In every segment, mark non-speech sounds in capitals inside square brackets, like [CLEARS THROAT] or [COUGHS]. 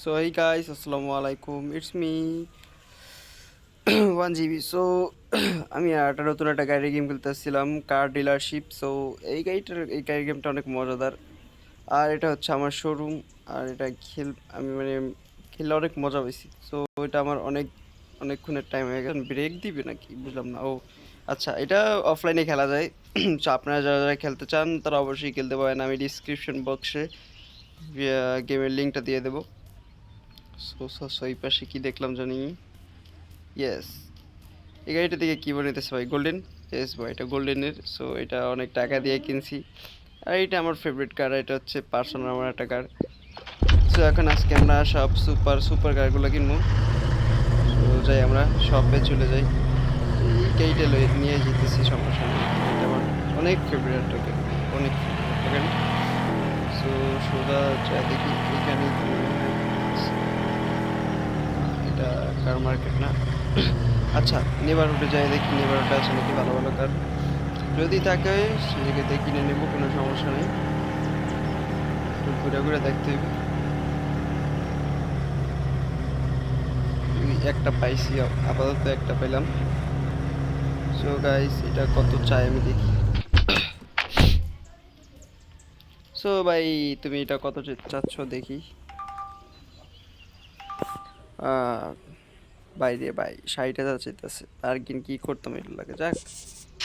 So hey guys, assalamu alaikum. It's me. One GB so আমি একটা নতুন একটা গাড়ির গেম খেলতেছিলাম কার ডিলারশিপ সো এই গাড়িটার এই গাড়ির গেমটা অনেক মজাদার। আর এটা হচ্ছে আমার শোরুম আর এটা খেল আমি মানে খেললে অনেক মজা পেয়েছি সো এটা আমার অনেক অনেকক্ষণের টাইম হয়ে গেছে। ব্রেক দিবে নাকি? বুঝলাম না। ও আচ্ছা এটা অফলাইনে খেলা যায়। [CLEARS THROAT] সো আপনারা যারা যারা খেলতে চান তারা অবশ্যই খেলতে পারেন। আমি ডিসক্রিপশন বক্সে গেমের লিঙ্কটা দিয়ে দেবো। সো এই পাশে কী দেখলাম জানি? ইয়েস এই গাড়িটা থেকে কী বানাইতেছে ভাই? গোল্ডেন ইয়েস ভাই, এটা গোল্ডেনের সো এটা অনেক টাকা দিয়ে কিনছি। আর এটা আমার ফেভারিট কার এটা হচ্ছে পার্সোনাল আমার একটা কার সো এখন আজকে আমরা সব সুপার সুপার কারগুলো কিনবো। তো যাই আমরা শপে চলে যাই। এই গাড়িটা নিয়ে যেতেছি সমস্যা নেই এটা আমার অনেক ফেভারিট অনেক favorite সো সোজা দেখি এখানে এটা কার মার্কেট না? আচ্ছা নেবারহুডে যাই দেখি নেবারহুডে আছে নাকি ভালো ভালো কার? যদি থাকে সে জায়গাতে কিনে নেব, কোনো সমস্যা নেই। একটু ঘুরে ঘুরে দেখতে হবে। একটা পাইছি, আপাতত একটা পেলাম। সো গাইস এটা কত চাই আমি দেখি। সো ভাই, তুমি এটা কত চাচ্ছ দেখি। বাইরে, ভাই ষাট হাজার চাইতেছে আর কিন কি করতাম এটা লাগে, যাক,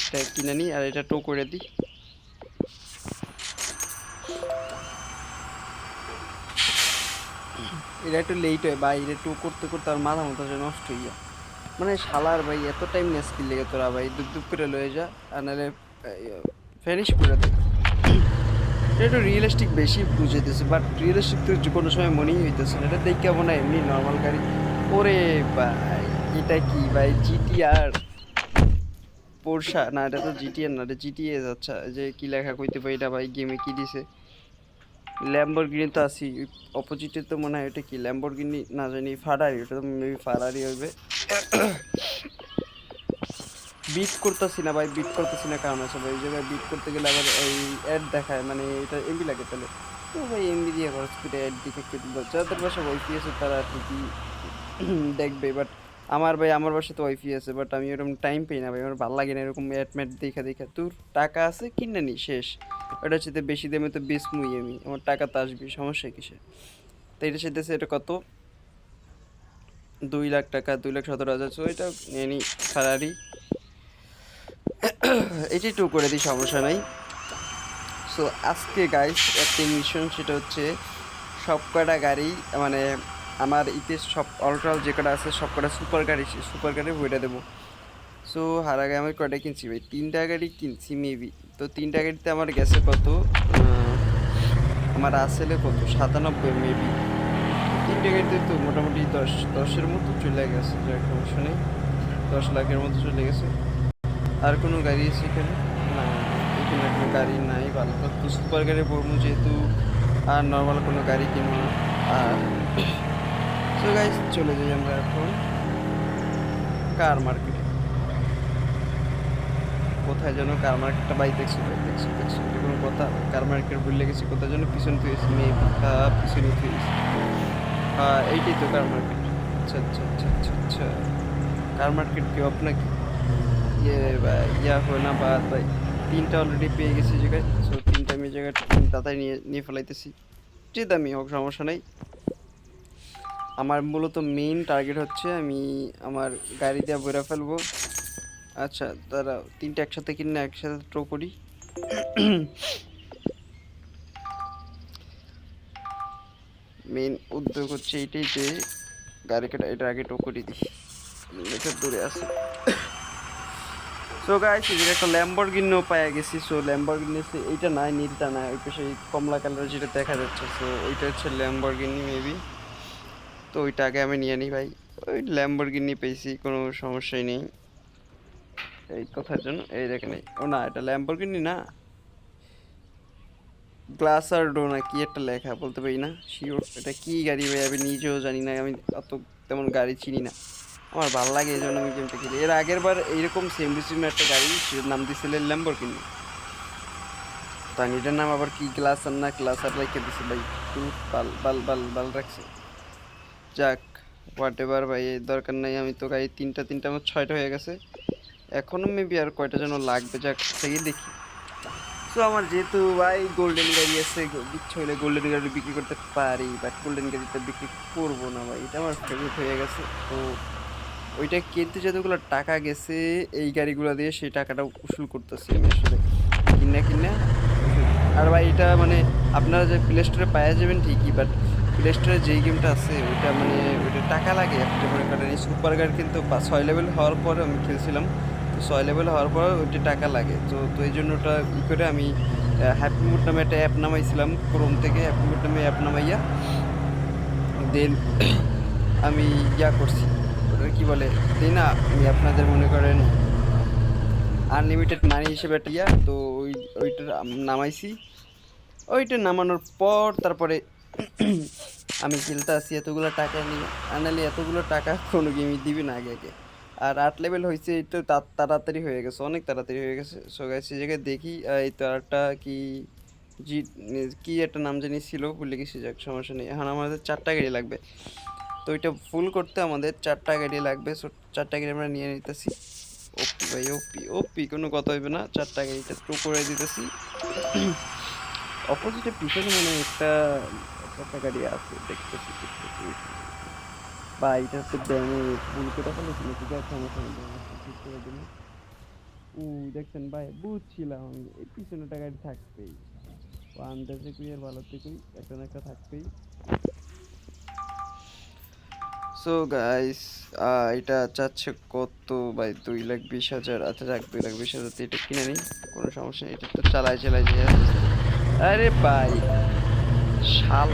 এটা কিনে নিই আর এটা টো করে দিই। এটা একটু লেট হয়, ভাই, এটা টো করতে করতে আর মাথা যে নষ্ট হইয়া মানে শালার, ভাই, এত টাইম নেসকিল লেগে তোরা, ভাই দুপ দুপ করে লয়ে যা, আর নাহলে ফিনিশ করে দে। এটা একটু রিয়েলিস্টিক বেশি বুঝাইতেছে বাট রিয়েলিস্টিক তো কোনো সময় মনেই হইতেছে না। এটা দেখে মনে হয় এমনি নর্মাল গাড়ি। ওরে ভাই, এটা কি ভাই জিটিআর পোরশা না, এটা তো জিটিআর না, এটা জিটিএস আচ্ছা যে কি লেখা কইতে পারি না ভাই গেমে কি দিছে? ল্যাম্বরগিনি তো আসি অপোজিটে তো মনে হয় এটা কি? ল্যাম্বরগিনি না জানি ফারারি ওটা তো মেবি ফারারি হইবে। বিট করতেছি না ভাই বিট করতেছি না কারণ আছে ভাই। জায়গায় বিট করতে গেলে আবার এই অ্যাড দেখায় মানে এটা এমবি লাগে তাহলে। তো ভাই এমবি দিয়ে খরচ করে অ্যাড দিকে কেটে যাদের বাসা ওয়াইফি আছে তারা ঠিকই [CLEARS THROAT] দেখবে বাট আমার ভাই, আমার বাসায় তো ওয়াইফি আছে বাট আমি এরকম টাইম পাই না ভাই, আমার ভালো লাগে না এরকম অ্যাড ম্যাট দেখা দেখা। তোর টাকা আছে, কিনে নি, শেষ। ওটা সাথে বেশি দামে তো বেশ মুই আমি, আমার টাকা তো আসবে সমস্যা কিসে তো এটা সাথে এটা কত? দুই লাখ টাকা, দুই লাখ সতেরো হাজার সো এটা নিয়ে নি ফারারি এটি টু করে দিই, সমস্যা নাই। সো আজকে গাইস একটা মিশন সেটা হচ্ছে সব কটা গাড়ি মানে আমার ইতে সব অলট্রাল যে কটা আছে, সব কটা সুপার গাড়ি সুপার গাড়ি বইটা দেবো। সো হার আগে আমি কটা কিনছি ভাই? তিনটা গাড়ি কিনছি মেবি তো তিনটা গাড়িতে আমার গেছে কত? আমার আসলে কত? সাতানব্বই মেবি তিনটে গাড়িতে তো মোটামুটি দশ, দশের মতো চলে গেছে, যার সমস্যা নেই। দশ লাখের মতো চলে গেছে। আর কোনো গাড়ি আছে এখানে? না, এখানে কোনো গাড়ি নাই, ভালো। তো সুপার গাড়ি পড়ব যেহেতু আর নর্মাল কোনো গাড়ি কিনবো না। আর সো গাইজ চলে যাই আমরা এখন কার মার্কেটে কোথায় যেন কার মার্কেটটা বাইক দেখছি বাইক দেখছি দেখছি, এটা কোনো কথা। কার মার্কেট ভুলে গেছি কোথায় যেন পিছনে তুইছি মেয়ে পিছনে তুইছি হ্যাঁ এইটাই তো কার মার্কেট আচ্ছা আচ্ছা আচ্ছা আচ্ছা আচ্ছা। কার মার্কেট কি আপনাকে? ইয়ে ইয়া হয় না, বা ভাই তিনটা অলরেডি পেয়ে গেছি জায়গায়। সো তিনটা আমি জায়গায় তাড়াতাড়ি নিয়ে নিয়ে ফেলাইতেছি। যে দামি হোক, সমস্যা নেই। আমার মূলত মেইন টার্গেট হচ্ছে আমি আমার গাড়ি দিয়ে বেরো ফেলব। আচ্ছা দাঁড়া তিনটা একসাথে কিনে, একসাথে ট্রো করি। মেইন উদ্যোগ হচ্ছে এইটাই যে গাড়িটা এটা আগে টো করে দিই। এটা দূরে আছে। সো গাইস এই একটা ল্যাম্বরগিনিও পাওয়া গেছি। সো ল্যাম্বরগিনি এইটা নাই, নীলটা নাই। ওই পাশে কমলা কালার যেটা দেখা যাচ্ছে সো ওইটা হচ্ছে ল্যাম্বরগিনি মেবি তো ওইটা আগে আমি নিয়ে নিই ভাই। ওই ল্যাম্বরগিনি পেয়েছি, কোনো সমস্যাই নেই। এই কথার জন্য, এই দেখে নেই ও না, এটা ল্যাম্বরগিনি না। গ্লাস আর ডো না কি একটা লেখা, বলতে পারি না? শিওর এটা কি গাড়ি ভাই? আমি নিজেও জানি না, আমি অত তেমন গাড়ি চিনি না। আমার ভালো লাগে এই জন্য আমি গেমটা খেলি। এর আগের বার এইরকম সেম ডিসিমের একটা গাড়ি সেটার নাম দিয়েছিল ল্যাম্বরগিনি এটার নাম আবার কি গ্লাস আর না গ্লাস আর রেখে দিছে ভাই? বাল বাল বাল বাল রাখছে। যাক হোয়াট এভার ভাই দরকার নাই, আমি তো গাড়ি তিনটা তিনটা আমার ছয়টা হয়ে গেছে। এখনও মেবি আর কয়টা যেন লাগবে, যাক সেই দেখি। তো আমার যেহেতু ভাই গোল্ডেন গাড়ি আছে ইচ্ছে হলে গোল্ডেন গাড়ি বিক্রি করতে পারি বাট গোল্ডেন গাড়িটা বিক্রি করব না ভাই, এটা আমার ফেভারিট হয়ে গেছে। তো, ওইটা কিনতে যতগুলো টাকা গেছে, এই গাড়িগুলো দিয়ে সেই টাকাটা উসুল করতেছি আমি আসলে। কিনে কিনে আর ভাই, এটা মানে আপনারা যে প্লে স্টোরে পাওয়া যাবেন ঠিকই বাট প্লে স্টোরে যেই গেমটা আছে, ওইটা মানে ওইটা টাকা লাগে। একটা মনে করেন, এই সুপার গার্ড কিন্তু ছয় লেভেল হওয়ার পরে আমি খেলছিলাম। তো ছয় লেভেল হওয়ার পর ওইটা টাকা লাগে। তো তো এই জন্য ওটা ই করে আমি হ্যাপি মুড নামে একটা অ্যাপ নামাইছিলাম ক্রোম থেকে হ্যাপি মুড নামে অ্যাপ নামাইয়া। দেন [COUGHS] আমি ইয়া করছি। ওটা কী বলে? দিই না, আমি আপনাদের মনে করেন আনলিমিটেড মানি হিসেবে একটা ইয়া, তো ওই ওইটা নামাইছি। ওইটা নামানোর পর তারপরে আমি খেলতে আসি এতগুলো টাকা নিয়ে আনালি এতগুলো টাকা কোনো গেমই দিবি না আগে আগে। আর আট লেভেল হয়েছে, এই তো তাড়াতাড়ি হয়ে গেছে, অনেক তাড়াতাড়ি হয়ে গেছে। সো গাইস এই জায়গায় দেখি এই তো আরেকটা কি জি কি একটা নাম জানি ছিল, ভুলে গেছি, যাক, সমস্যা নেই। এখন আমাদের চারটা গাড়ি লাগবে। তো ওইটা ফুল করতে আমাদের চারটা গাড়ি লাগবে। সো চারটা গাড়ি আমরা নিয়ে নিতেছি। ওপি ভাই, ওপি ওপি, কোনো কথা হইবে না। চারটা গাড়িটা ট্রু করে দিতেছি। [CLEARS THROAT] অপোজিটে পিছনে মানে একটা একটা গাড়ি আছে, দেখতেছি দেখতেছি। বা এটা তো ড্যামে ভুল করে ফেলেছি নাকি যাক সমস্যা নেই সমস্যা ঠিক করে দেখছেন ভাই, বুঝছিলাম আমি এই পিছনেটা গাড়ি থাকবেই। ও আন্দাজে কুই আর ভালো থেকেই, একটা না একটা থাকবেই। সো গাইস এটা চাচ্ছে কত? ভাই, দুই লাখ বিশ হাজার। আচ্ছা যাক, দুই লাখ বিশ হাজার এটা কিনে নিই, কোনো সমস্যা নেই, এটা তো চালাই চালাই যাই আরে ভাই শাল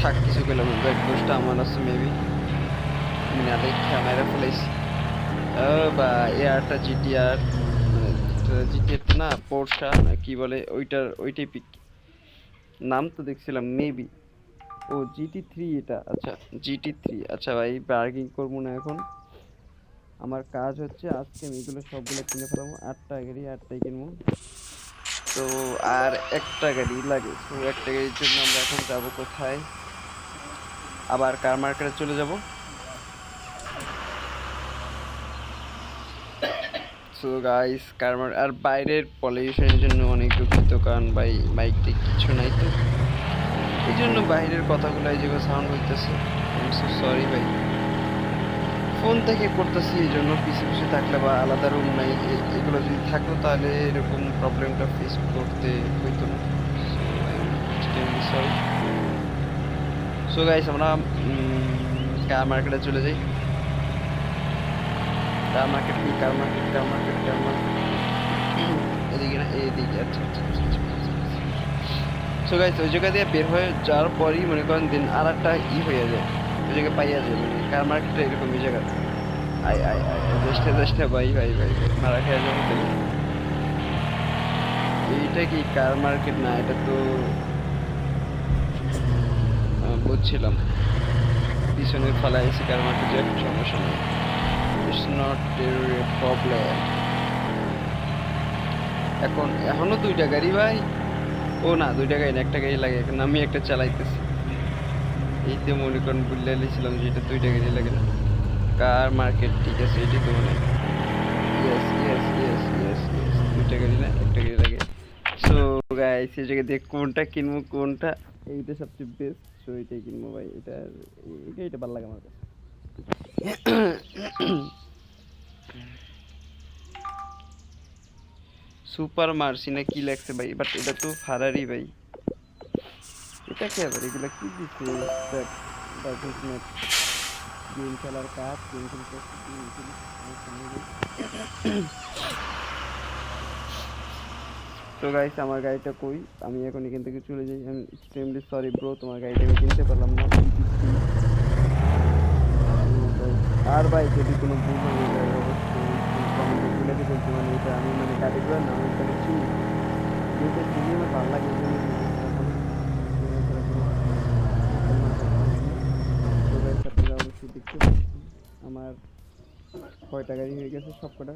থাক, কিছু গেলাম ব্যাগ দোষটা আমার আছে মেবি আমি না, দেখে মেরে ফেলেছি বা এয়ারটা জিটিআর জিটিআর না পোর্শা না কি বলে, ওইটার ওইটাই পিক নাম তো দেখছিলাম মেবি ও জিটি থ্রি এটা। আচ্ছা জিটি থ্রি আচ্ছা ভাই বার্গিং করব না এখন। আমার কাজ হচ্ছে, আজকে আমি এগুলো সবগুলো কিনে ফেলাবো। আটটা গাড়ি আটটাই কিনবো। তো আর একটা গাড়ি লাগে। তো একটা গাড়ির জন্য আমরা এখন যাব কোথায়? আবার কার মার্কেটে চলে যাব। সো গাইস কার আর বাইরের পলিউশনের জন্য অনেক দুঃখিত, কারণ ভাই বাইকটি কিছু নাই তো। এই জন্য বাইরের কথাগুলো এই যেগুলো সাউন্ড হইতেছে। সরি ভাই। ফোন থেকে করতেছি, এই জন্য পিছে পিছে থাকলে বা আলাদা রুম নাই। এগুলো যদি থাকতো তাহলে এরকম প্রবলেমটা ফেস করতে হইতো না। সো গাইস আমরা কার মার্কেটে চলে যাই। কার মার্কেট কি? Car market car market car market এদিকে না, এদিকে আচ্ছা আচ্ছা সো গাইস ওই জায়গা দিয়ে বের হয়ে যাওয়ার পরই মনে করেন দিন আর একটা ই হয়ে যায়। জায়গায় পাইয়া মানে কার মার্কেটটা এরকম এই জায়গা আই আই আই দেশটা দেশটা, ভাই ভাই ভাই মারা খেয়ে যাব তাহলে এইটা কি কার মার্কেট না? এটা তো বুঝছিলাম পিছনের ফালা এসে কার মার্কেট যাক সমস্যা নেই। ইটস নট প্রবলেম এখন, এখনও দুইটা গাড়ি ভাই। ও না, দুইটা গাড়ি না, একটা গাড়ি লাগে। এখন আমি একটা চালাইতেছি। এই মনে করেন বুঝলে লিছিলাম যে এটা দুইটা গাড়ি লাগে না। কার মার্কেট ঠিক আছে এটি তো মানে না একটা গাড়ি লাগে। সো গাইস জায়গা দিয়ে কোনটা কিনবো, কোনটা? এইটা সবচেয়ে বেস্ট সো এইটাই কিনবো ভাই, এটা এই গাড়িটা ভালো লাগে আমার কাছে। সুপার মার্সি না কি লাগছে ভাই? বাট এটা তো ফারারি ভাই। এটা কি আবার? এগুলা কি দেখ গেম খেলার কাজ, গেম খেলতে তো গাইস আমার গাড়িটা কই? আমি এখন এখান থেকে চলে যাই। আমি এক্সট্রিমলি সরি ব্রো তোমার গাড়িটা আমি কিনতে পারলাম না। আর ভাই, যদি কোনো ভুল হয়ে যায়, অবশ্যই বলে দিতে বলছি মানে এটা আমি মানে গাড়িগুলো নাম এখানে চিনি যেটা চিনি আমার ভালো লাগে এই জন্য তো guys, আপনারা অবশ্যই দেখতে পাচ্ছেন আমার কয়টা গাড়ি হয়ে গেছে সব কটা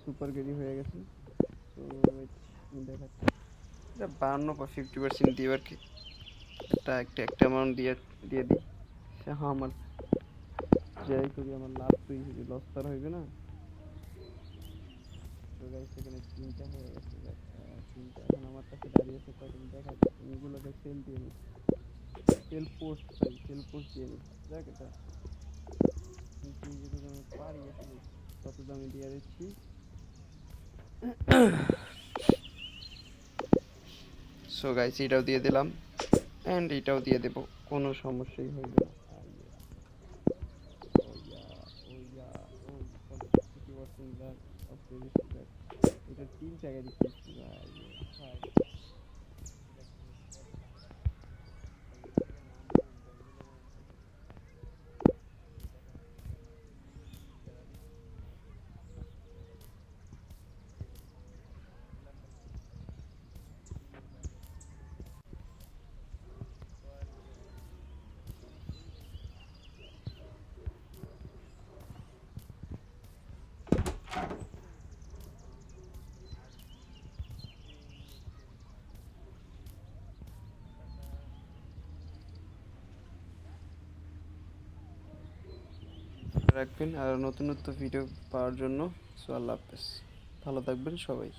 সুপার গাড়ি হয়ে গেছে। তো দেখাচ্ছি। এটা বাহান্ন বা ফিফটি পার্সেন্ট দিয়ে আর কি? একটা একটা একটা অ্যামাউন্ট দিয়ে দিয়ে দিই। সে হ্যাঁ আমার যাই করি আমার লাভ তুই হইবে লস তার হইবে না। তো গাইস এখানে তিনটা হয়ে গেছে। তিনটা এখন আমার কাছে দাঁড়িয়ে আছে কয়দিন দেখা যাচ্ছে এগুলোকে সেল দিয়ে নি সেল পোস্ট সেল পোস্ট দিয়ে নি দেখ এটা। কিন্তু যদি আমি পারি কত দামে দিয়ে দিচ্ছি সো গাইস এটাও দিয়ে দিলাম অ্যান্ড এটাও দিয়ে দেবো কোনো সমস্যাই হইবে না. এটা তিন জায়গায় দিচ্ছি রাখবেন আর নতুন নতুন ভিডিও পাওয়ার জন্য। সো আল্লাহ হাফেজ। ভালো থাকবেন সবাই।